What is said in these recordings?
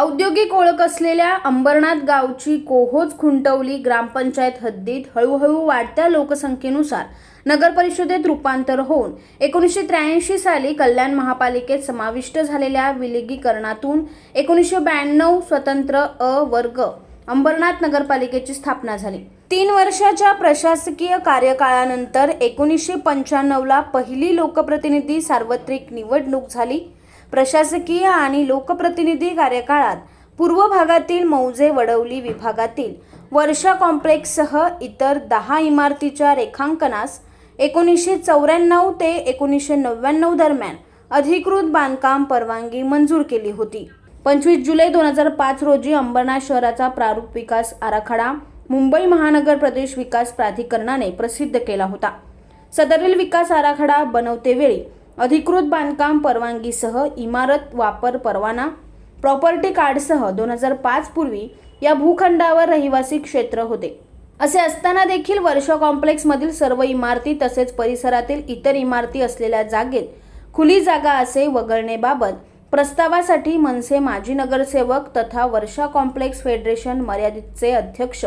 औद्योगिक ओळख असलेल्या अंबरनाथ गावची कोहोज खुंटवली ग्रामपंचायत हद्दीत हळूहळू वाढत्या लोकसंख्येनुसार नगर परिषदेत रूपांतर होऊन एकोणीसशे त्र्याऐंशी साली कल्याण महापालिकेत समाविष्ट झालेल्या विलगीकरणातून एकोणीसशे ब्याण्णव स्वतंत्र अ वर्ग अंबरनाथ नगरपालिकेची स्थापना झाली. तीन वर्षाच्या प्रशासकीय कार्यकाळानंतर एकोणीसशे पंच्याण्णवला पहिली लोकप्रतिनिधी सार्वत्रिक निवडणूक झाली. प्रशासकीय आणि लोकप्रतिनिधी कार्यकाळात पूर्व भागातील मौजे वडवली विभागातील वर्षा कॉम्प्लेक्ससह इतर दहा इमारतीच्या रेखांकनास एकोणीसशे चौऱ्याण्णव ते एकोणीसशे नव्याण्णव दरम्यान अधिकृत बांधकाम परवानगी मंजूर केली होती. पंचवीस जुलै दोन हजार पाच रोजी अंबरनाथ शहराचा प्रारूप विकास आराखडा मुंबई महानगर प्रदेश विकास प्राधिकरणाने प्रसिद्ध केला होता. सदरील विकास आराखडा बनवतेवेळी अधिकृत बांधकाम परवानगीसह इमारत वापर परवाना प्रॉपर्टी कार्डसह दोन हजार पाच पूर्वी या भूखंडावर रहिवासी क्षेत्र होते. असे असताना देखील वर्षा कॉम्प्लेक्समधील सर्व इमारती तसेच परिसरातील इतर इमारती असलेल्या जागेत खुली जागा असे वगळणेबाबत प्रस्तावासाठी मनसे माजी नगरसेवक तथा वर्षा कॉम्प्लेक्स फेडरेशन मर्यादितचे अध्यक्ष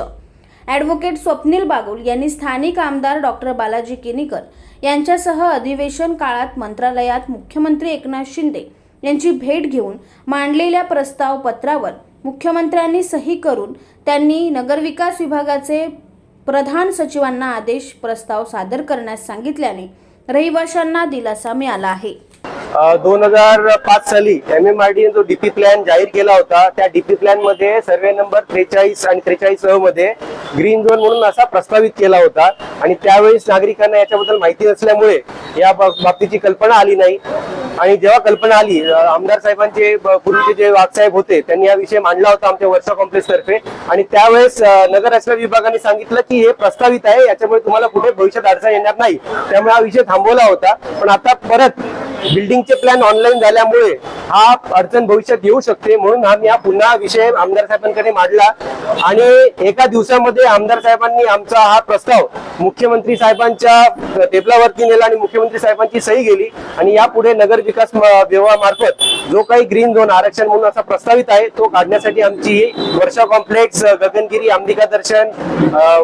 ॲडव्होकेट स्वप्नील बागुल यांनी स्थानिक आमदार डॉक्टर बालाजी किनीकर यांच्यासह अधिवेशन काळात मंत्रालयात मुख्यमंत्री एकनाथ शिंदे यांची भेट घेऊन मांडलेल्या प्रस्ताव पत्रावर मुख्यमंत्र्यांनी सही करून त्यांनी नगरविकास विभागाचे प्रधान सचिवांना आदेश प्रस्ताव सादर करण्यास सांगितल्याने रहिवाशांना दिलासा मिळाला आहे. दोन हजार पाच साली एम एम आर डी जो डीपी प्लॅन जाहीर केला होता त्या डीपी प्लॅनमध्ये सर्वे नंबर त्रेचाळीस आणि त्रेचाळीसमध्ये ग्रीन झोन म्हणून असा प्रस्तावित केला होता. आणि त्यावेळेस नागरिकांना याच्याबद्दल माहिती नसल्यामुळे या बाबतीची कल्पना आली नाही. आणि जेव्हा कल्पना आली आमदार साहेबांचे पूर्वीचे जे वाघसाहेब होते त्यांनी हा विषय मांडला होता आमच्या वर्षा कॉम्प्लेक्स तर्फे. आणि त्यावेळेस अ, नगर रचना विभागाने सांगितलं की हे प्रस्तावित आहे याच्यामुळे तुम्हाला कुठे भविष्यात अडचण येणार नाही. त्यामुळे हा विषय थांबवला होता. पण आता परत बिल्डिंगचे प्लॅन ऑनलाईन झाल्यामुळे हा अडचण भविष्यात येऊ शकते म्हणून आम्ही हा पुन्हा विषय आमदार साहेबांकडे मांडला. आणि एका दिवसामध्ये आमदार साहेबांनी आमचा हा प्रस्ताव मुख्यमंत्री साहेबांच्या टेबलावरती नेला आणि मुख्यमंत्री साहेबांची सही गेली. आणि यापुढे नगर विकास विभागामार्फत जो काही ग्रीन झोन आरक्षण म्हणून असा प्रस्तावित आहे तो काढण्यासाठी आमची वर्षा कॉम्प्लेक्स गगनगिरी अंबिका दर्शन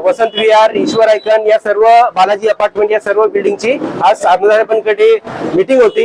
वसंत विहार ईश्वर ऐकन या सर्व बालाजी अपार्टमेंट या सर्व बिल्डिंगची आज आमदार साहेबांकडे मिटिंग होती.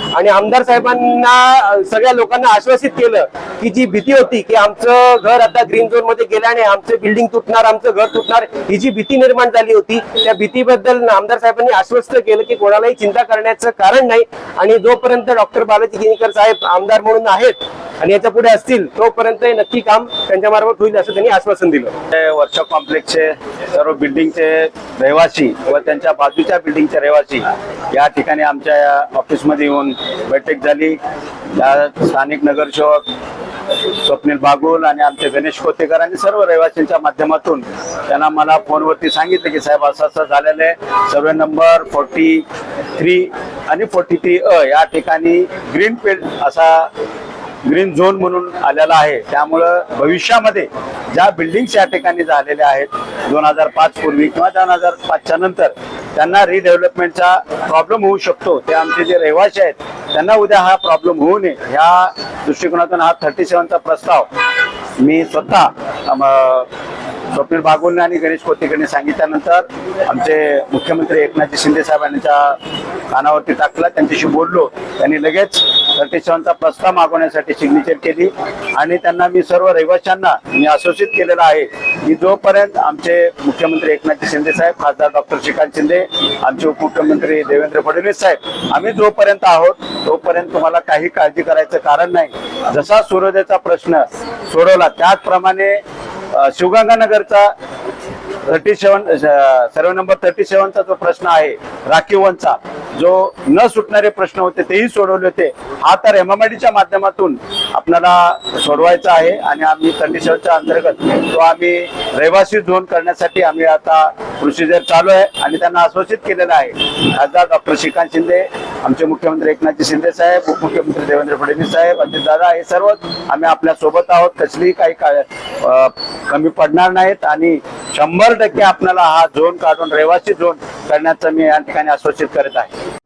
आणि आमदार साहेबांना सगळ्या लोकांना आश्वासित केलं की जी भीती होती की आमचं घर आता ग्रीन झोनमध्ये गेल्याने आमचं बिल्डिंग तुटणार आमचं घर तुटणार ही जी भीती निर्माण झाली होती त्या भीतीबद्दल आमदार साहेबांनी आश्वस्त केलं की कोणालाही चिंता करण्याचं कारण नाही. आणि जोपर्यंत डॉक्टर बालाजी किनीकर साहेब आमदार म्हणून आहेत आणि याच्यापुढे असतील तोपर्यंत हे नक्की काम त्यांच्या मार्फत होईल असं त्यांनी आश्वासन दिलं. वर्कशॉप कॉम्प्लेक्सचे सर्व बिल्डिंगचे रहिवासी व त्यांच्या बाजूच्या बिल्डिंगचे रहिवासी या ठिकाणी आमच्या ऑफिसमध्ये येऊन बैठक झाली. या स्थानिक नगरसेवक स्वप्नील बागुल आणि आमचे गणेश कोतेकर आणि सर्व रहिवासींच्या माध्यमातून त्यांना मला फोनवरती सांगितलं की साहेब असं असं झालेलं आहे. सर्वे नंबर फोर्टी थ्री आणि फोर्टी थ्री अ या ठिकाणी ग्रीन फील्ड असा ग्रीन झोन म्हणून आलेला आहे. त्यामुळं भविष्यामध्ये ज्या बिल्डिंग्स या ठिकाणी झालेल्या आहेत दोन हजार पाच पूर्वी किंवा दोन हजार पाचच्या नंतर त्यांना रिडेव्हलपमेंटचा प्रॉब्लेम होऊ शकतो. ते आमचे जे रहिवासी आहेत त्यांना उद्या हा प्रॉब्लेम होऊ नये. ह्या दृष्टिकोनातून हा थर्टी सेवनचा प्रस्ताव मी स्वतः स्वप्नील बागुलने आणि गणेश कोतेकरने सांगितल्यानंतर आमचे मुख्यमंत्री एकनाथजी शिंदे साहेब यांच्या कानावरती टाकला. त्यांच्याशी बोललो. त्यांनी लगेच थर्टी सेवनचा प्रस्ताव मागवण्यासाठी सिग्नेचर केली. आणि त्यांना मी सर्व रहिवाशांना मी असोसिएट केलेलं आहे की जोपर्यंत आमचे मुख्यमंत्री एकनाथ शिंदे साहेब खासदार डॉक्टर श्रीकांत शिंदे आमचे उपमुख्यमंत्री देवेंद्र फडणवीस साहेब आम्ही जोपर्यंत आहोत तोपर्यंत तुम्हाला काही काळजी करायचं कारण नाही. जसा सूर्योदयाचा प्रश्न सोडवला त्याचप्रमाणे शिवगंगानगरचा थर्टी सेवन सर्व नंबर थर्टी सेवनचा जो प्रश्न आहे राखीवनचा जो न सुटणारे प्रश्न होते तेही सोडवले होते हा तर एमएमआयडीच्या माध्यमातून आपल्याला सोडवायचा आहे आणि आम्ही कंडिशनच्या अंतर्गत तो आम्ही रहिवासी झोन करण्यासाठी आम्ही आता प्रोसिजर चालू आहे आणि त्यांना आश्वासित केलेलं आहे. खासदार डॉक्टर श्रीकांत शिंदे आमचे मुख्यमंत्री एकनाथजी शिंदे साहेब उपमुख्यमंत्री देवेंद्र फडणवीस साहेब अजित दादा हे सर्व आम्ही आपल्यासोबत आहोत. कसलीही काही का- कमी पडणार नाहीत आणि शंभर टक्के आपल्याला हा झोन काढून रहिवासी झोन करण्याचं मी या ठिकाणी आश्वासित करत आहे.